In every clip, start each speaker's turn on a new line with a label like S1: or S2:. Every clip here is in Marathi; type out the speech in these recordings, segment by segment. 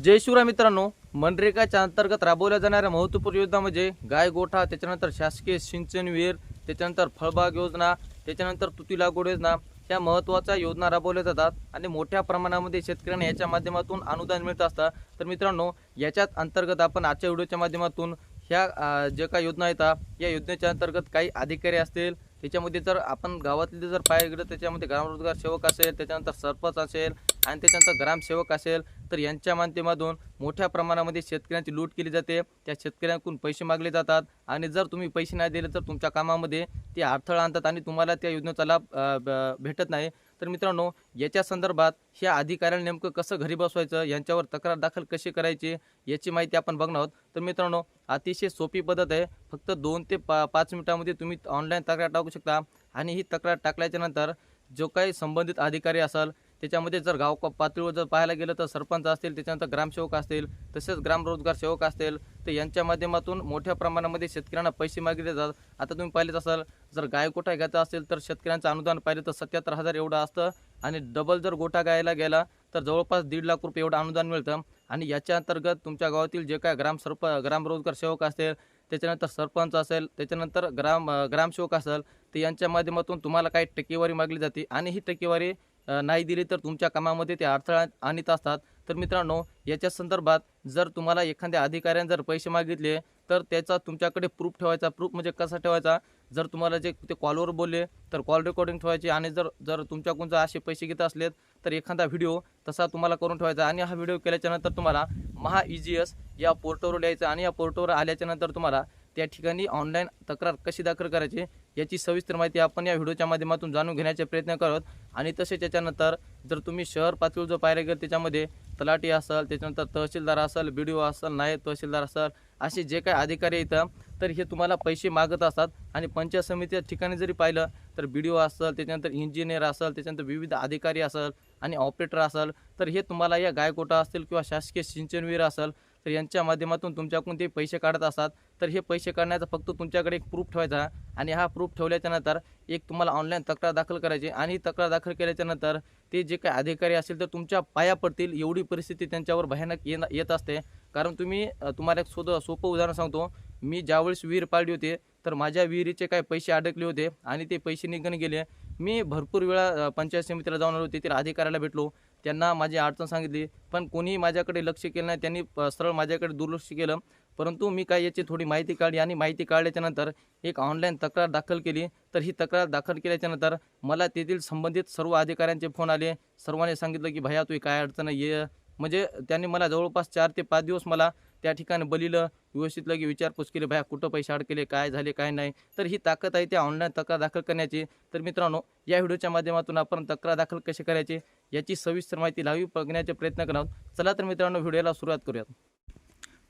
S1: जय शिवराय मित्रांनो. मनरेगाच्या अंतर्गत राबवल्या जाणाऱ्या महत्त्वपूर्ण योजना म्हणजे गाय गोठा त्याच्यानंतर शासकीय सिंचन विहीर त्याच्यानंतर फळबाग योजना त्याच्यानंतर तुती लागवड योजना ह्या महत्त्वाच्या योजना राबवल्या जातात आणि मोठ्या प्रमाणामध्ये शेतकऱ्यांना याच्या माध्यमातून अनुदान मिळत असतं. तर मित्रांनो याच्यात अंतर्गत आपण आजच्या व्हिडिओच्या माध्यमातून ह्या ज्या काही योजना येतात या योजनेच्या अंतर्गत काही अधिकारी असतील त्याच्यामध्ये जर आपण गावातले जर पाहायला गेलं त्याच्यामध्ये ग्रामरोजगार सेवक असेल त्याच्यानंतर सरपंच असेल आणि त्याच्यानंतर ग्रामसेवक असेल तर यांच्या माध्यमातून मोठ्या प्रमाणामध्ये शेतकऱ्यांची लूट केली जाते. त्या शेतकऱ्यांकडून पैसे मागले जातात आणि जर तुम्ही पैसे नाही दिले तर तुमच्या कामामध्ये ते अडथळा आणतात आणि तुम्हाला त्या योजनेचा लाभ ब- भेटत नाही. तर मित्रांनो याच्या संदर्भात ह्या अधिकाऱ्यांना नेमकं कसं घरी बसवायचं यांच्यावर तक्रार दाखल कशी करायची याची माहिती आपण बघणार आहोत. तर मित्रांनो अतिशय सोपी पद्धत आहे. फक्त दोन ते पा पाच मिनिटामध्ये तुम्ही ऑनलाईन तक्रार टाकू शकता. आणि ही तक्रार टाकल्याच्या नंतर जो काही संबंधित अधिकारी असाल त्याच्यामध्ये जर गाव पातळीवर जर पाहायला गेलं तर सरपंच असतील त्याच्यानंतर ग्रामसेवक असतील तसेच ग्रामरोजगार सेवक असतील तर यांच्या माध्यमातून मोठ्या प्रमाणामध्ये शेतकऱ्यांना पैसे मागितले जातात. आता तुम्ही पाहिलेच असाल जर गाय गोठा घ्यायचा असेल तर शेतकऱ्यांचं अनुदान पाहिलं तर सत्याहत्तर हजार एवढं असतं आणि डबल जर गोठा गायला गेला तर जवळपास दीड लाख रुपये एवढं अनुदान मिळतं. आणि याच्या अंतर्गत तुमच्या गावातील जे काय ग्राम सरप ग्रामरोजगार सेवक असतील त्याच्यानंतर सरपंच असेल त्याच्यानंतर ग्राम ग्रामसेवक असेल तर यांच्या माध्यमातून तुम्हाला काही टक्केवारी मागली जाते. आणि ही टक्केवारी नाही दिली तर तुमच्या कामामध्ये ते अडथळा आणत असतात. तर मित्रांनो याच्या संदर्भात जर तुम्हाला एखाद्या अधिकाऱ्याने जर पैसे मागितले तर त्याचा तुमच्याकडे प्रूफ ठेवायचा. प्रूफ म्हणजे कसा ठेवायचा? जर तुम्हाला जे ते कॉलवर बोलले तर कॉल रेकॉर्डिंग ठेवायची आणि जर जर तुमच्याकडून जर असे पैसे घेत असलेत तर एखादा व्हिडिओ तसा तुम्हाला करून ठेवायचा. आणि हा व्हिडिओ केल्याच्यानंतर तुम्हाला महा ई जी एस या पोर्टलवर यायचं आणि या पोर्टलवर आल्याच्यानंतर तुम्हाला त्या ठिकाणी ऑनलाईन तक्रार कशी दाखल करायची याची सविस्तर माहिती आपण या व्हिडिओच्या माध्यमातून जाणून घेण्याचे प्रयत्न करत आणि तसेच त्याच्यानंतर जर तुम्ही शहर पातळीवर जो पाहायला गेलं त्याच्यामध्ये तलाठी असेल त्याच्यानंतर तहसीलदार असेल बी डी ओ असेल नायब तहसीलदार असेल असे जे काही अधिकारी येतं तर हे तुम्हाला पैसे मागत असतात. आणि पंचायत समितीच्या ठिकाणी जरी पाहिलं तर बी डी ओ असेल त्याच्यानंतर इंजिनियर असेल त्याच्यानंतर विविध अधिकारी असेल आणि ऑपरेटर असेल तर हे तुम्हाला या गायकोटा असतील किंवा शासकीय सिंचनवीर असेल तर यांच्या माध्यमातून तुमच्याकडून ते पैसे काढत असतात. तर हे पैसे काढण्याचा फक्त तुमच्याकडे एक प्रूफ ठेवायचा आणि हा प्रूफ ठेवल्याच्यानंतर एक तुम्हाला ऑनलाईन तक्रार दाखल करायची आणि तक्रार दाखल केल्याच्यानंतर ते जे काही अधिकारी असतील तर तुमच्या पाया पडतील एवढी परिस्थिती त्यांच्यावर भयानक येण येत असते. कारण तुम्ही तुम्हाला एक सोद सोपं उदाहरण सांगतो. मी ज्यावेळेस विहीर पाडली होती तर माझ्या विहिरीचे काही पैसे अडकले होते आणि ते पैसे निघून गेले. मी भरपूर वेळा पंचायत समितीला जाऊन आलो तिथे अधिकाऱ्याला भेटलो. त्यांना माझी अडचण सांगितली पण कोणीही माझ्याकडे लक्ष केलं नाही त्यांनी सरळ माझ्याकडे दुर्लक्ष केलं. परंतु मी काय याची थोडी माहिती काढली आणि माहिती काढल्याच्यानंतर एक ऑनलाईन तक्रार दाखल केली. तर ही तक्रार दाखल केल्याच्यानंतर मला तेथील संबंधित सर्व अधिकाऱ्यांचे फोन आले. सर्वांनी सांगितलं की भैया तू काय अडचण आहे ये म्हणजे त्यांनी मला जवळपास चार ते पाच दिवस मला त्या ठिकाणी बलिलं व्यवस्थित लगे विचारपूस केली भया कुठं पैसे अडकले काय झाले काय नाही? तर ही ताकद आहे त्या ऑनलाईन तक्रार दाखल करण्याची. तर मित्रांनो या व्हिडिओच्या माध्यमातून आपण तक्रार दाखल कशी करायची याची सविस्तर माहिती लावी बघण्याचे प्रयत्न करणार चला तर मित्रांनो व्हिडिओला सुरुवात करूयात.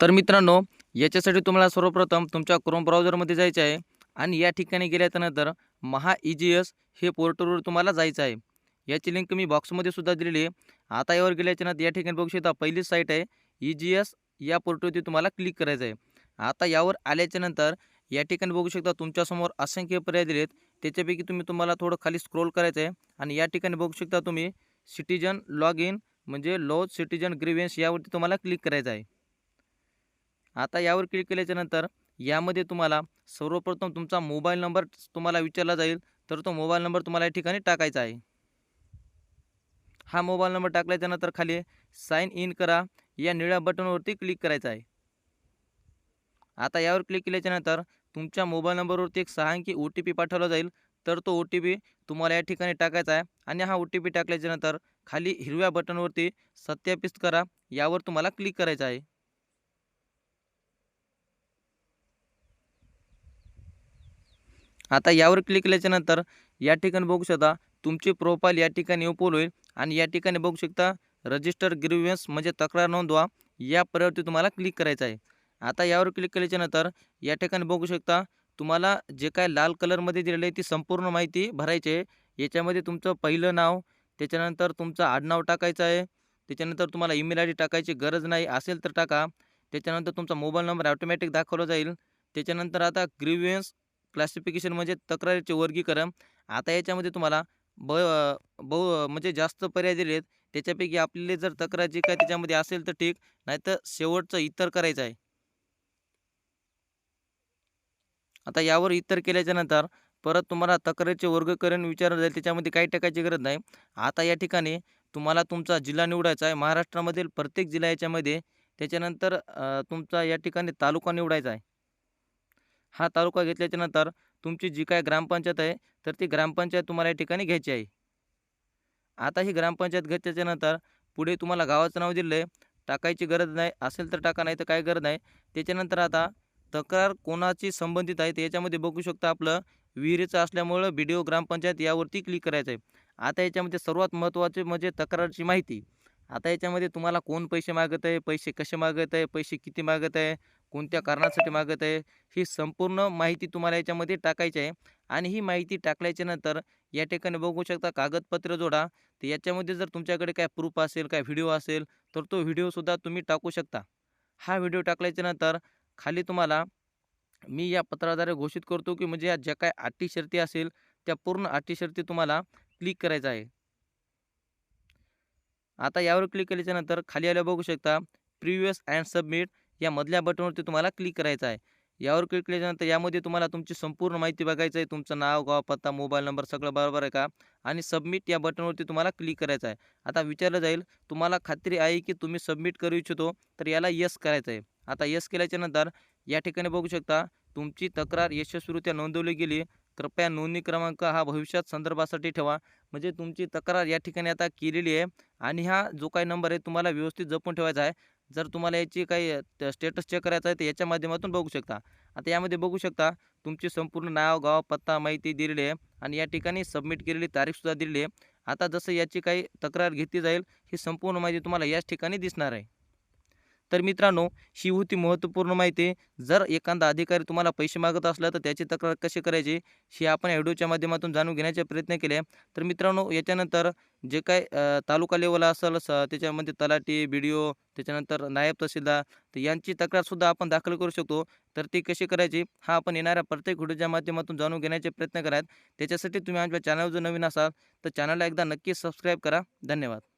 S1: तर मित्रांनो याच्यासाठी तुम्हाला सर्वप्रथम तुमच्या क्रोम ब्राउझरमध्ये जायचं आहे आणि या ठिकाणी गेल्याच्यानंतर महा ई जी एस हे पोर्टलवर तुम्हाला जायचं आहे. याची लिंक मी बॉक्समध्ये सुद्धा दिलेली आहे. आता यावर गेल्याच्यानंतर या ठिकाणी बघू शकता पहिली साईट आहे. ई जी एस या पोर्टलवरती तुम्हाला क्लिक करायचं आहे. आता यावर आल्याच्यानंतर या ठिकाणी बघू शकता तुमच्यासमोर असंख्य पर्याय दिलेत. त्याच्यापैकी तुम्ही तुम्हाला थोडं खाली स्क्रोल करायचं आहे आणि या ठिकाणी बघू शकता तुम्ही सिटीजन लॉग इन म्हणजे लॉ सिटीजन ग्रीवेन्स यावरती तुम्हाला क्लिक करायचं आहे. आता यावर क्लिक केल्याच्यानंतर यामध्ये तुम्हाला सर्वप्रथम तुमचा मोबाईल नंबर तुम्हाला विचारला जाईल. तर तो मोबाईल नंबर तुम्हाला या ठिकाणी टाकायचा आहे. हा मोबाईल नंबर टाकल्याच्या नंतर खाली साईन इन करा. या निळ्या बटनवरती क्लिक करायचं आहे. आता यावर क्लिक केल्याच्यानंतर तुमच्या मोबाईल नंबरवरती एक सहा अंकी ओ टी पी पाठवला जाईल. तर तो ओ टी पी तुम्हाला या ठिकाणी टाकायचा आहे. आणि हा ओ टी पी टाकल्याच्या नंतर खाली हिरव्या बटनवरती सत्यापित करा. यावर तुम्हाला क्लिक करायचं आहे. आता यावर क्लिक केल्याच्यानंतर या ठिकाणी बघू शकता तुमची प्रोफाईल या ठिकाणी ओपन होईल आणि या ठिकाणी बघू शकता रजिस्टर ग्रीव्हन्स म्हणजे तक्रार नोंदवा या पर्यावरती तुम्हाला क्लिक करायचं आहे. आता यावर क्लिक केल्याच्यानंतर या ठिकाणी बघू शकता तुम्हाला जे काय लाल कलरमध्ये दिलेलं आहे ती संपूर्ण माहिती भरायची आहे. याच्यामध्ये तुमचं पहिलं नाव त्याच्यानंतर तुमचं आडनाव टाकायचं आहे त्याच्यानंतर तुम्हाला ईमेल आय डी टाकायची गरज नाही असेल तर टाका त्याच्यानंतर तुमचा मोबाईल नंबर ऑटोमॅटिक दाखवला जाईल त्याच्यानंतर आता ग्रीव्हन्स क्लासिफिकेशन म्हणजे तक्रारीचे वर्गीकरण. आता याच्यामध्ये तुम्हाला ब बहु म्हणजे जास्त पर्याय दिलेत. त्याच्यापैकी आपल्याला जर तक्रार जी काय त्याच्यामध्ये असेल तर ठीक नाहीतर शेवटचं इतर करायचं आहे. आता यावर इतर केल्याच्यानंतर परत तुम्हाला तक्रारीचे वर्गीकरण विचारलं जाईल त्याच्यामध्ये काही टाकायची गरज नाही. आता या ठिकाणी तुम्हाला तुमचा जिल्हा निवडायचा आहे. महाराष्ट्रामधील प्रत्येक जिल्हा याच्यामध्ये त्याच्यानंतर तुमचा या ठिकाणी तालुका निवडायचा आहे. हा तालुका घेतल्याच्या नंतर तुमची जी काय ग्रामपंचायत आहे तर ती ग्रामपंचायत तुम्हाला या ठिकाणी घ्यायची आहे. आता ही ग्रामपंचायत घेतल्याच्या नंतर पुढे तुम्हाला गावाचं नाव दिलं आहे टाकायची गरज नाही असेल तर टाका नाही तर काय गरज नाही. त्याच्यानंतर आता तक्रार कोणाची संबंधित आहे ते याच्यामध्ये बघू शकता आपलं विहिरीचं असल्यामुळं बी डी ओ ग्रामपंचायत यावरती क्लिक करायचं आहे. आता याच्यामध्ये सर्वात महत्त्वाचे म्हणजे तक्रारची माहिती. आता याच्यामध्ये तुम्हाला कोण पैसे मागत आहे पैसे कसे मागत आहे पैसे किती मागत आहे कोणत्या कारणासाठी मागत आहे ही संपूर्ण माहिती तुम्हाला याच्यामध्ये टाकायची आहे. आणि ही माहिती टाकल्याच्या नंतर या ठिकाणी बघू शकता कागदपत्र जोडा. तर याच्यामध्ये जर तुमच्याकडे काय प्रूफ असेल काय व्हिडिओ असेल तर तो व्हिडिओसुद्धा तुम्ही टाकू शकता. हा व्हिडिओ टाकल्याच्या नंतर खाली तुम्हाला मी या पत्राद्वारे घोषित करतो की म्हणजे या ज्या काय अटी शर्ती असेल त्या पूर्ण अटी शर्ती तुम्हाला क्लिक करायचं आहे. आता यावर क्लिक केल्याच्यानंतर खाली आल्या बघू शकता प्रिव्हियस अँड सबमिट. या मधल्या बटनवरती तुम्हाला क्लिक करायचं आहे. यावर क्लिक केल्याच्यानंतर यामध्ये तुम्हाला तुमची संपूर्ण माहिती बघायचं आहे. तुमचं नाव गाव पत्ता मोबाईल नंबर सगळं बरोबर आहे का? आणि सबमिट या बटनवरती तुम्हाला क्लिक करायचं आहे. आता विचारलं जाईल तुम्हाला खात्री आहे की तुम्ही सबमिट करू इच्छितो तर याला यस करायचं आहे. आता यस केल्याच्यानंतर या ठिकाणी बघू शकता तुमची तक्रार यशस्वीरित्या नोंदवली गेली. कृपया नोंदणी क्रमांक हा भविष्यात संदर्भासाठी ठेवा. म्हणजे तुमची तक्रार या ठिकाणी आता केलेली आहे. आणि हा जो काही नंबर आहे तुम्हाला व्यवस्थित जपून ठेवायचा आहे. जर तुम्हाला याची काही स्टेटस चेक करायचा आहे तर याच्या माध्यमातून बघू शकता. आता यामध्ये बघू शकता तुमची संपूर्ण नाव गाव पत्ता माहिती दिलेली आहे आणि या ठिकाणी सबमिट केलेली तारीखसुद्धा दिलेली आहे. आता जसं याची काही तक्रार घेतली जाईल ही संपूर्ण माहिती तुम्हाला याच ठिकाणी दिसणार आहे. तर मित्रांनो ही होती महत्त्वपूर्ण माहिती. जर एखादा अधिकारी तुम्हाला पैसे मागत असला तर त्याची तक्रार कशी करायची ही आपण व्हिडिओच्या माध्यमातून जाणून घेण्याचा प्रयत्न केले. तर मित्रांनो याच्यानंतर जे काय तालुका लेवल असेल स त्याच्यामध्ये तलाठी बी डी ओ त्याच्यानंतर नायब तहसीलदार तर यांची तक्रारसुद्धा आपण दाखल करू शकतो. तर ती कशी करायची हा आपण येणाऱ्या प्रत्येक व्हिडिओच्या माध्यमातून जाणून घेण्याचे प्रयत्न करायत. त्याच्यासाठी तुम्ही आमच्या चॅनलवर जर नवीन असाल तर चॅनलला एकदा नक्की सबस्क्राईब करा. धन्यवाद.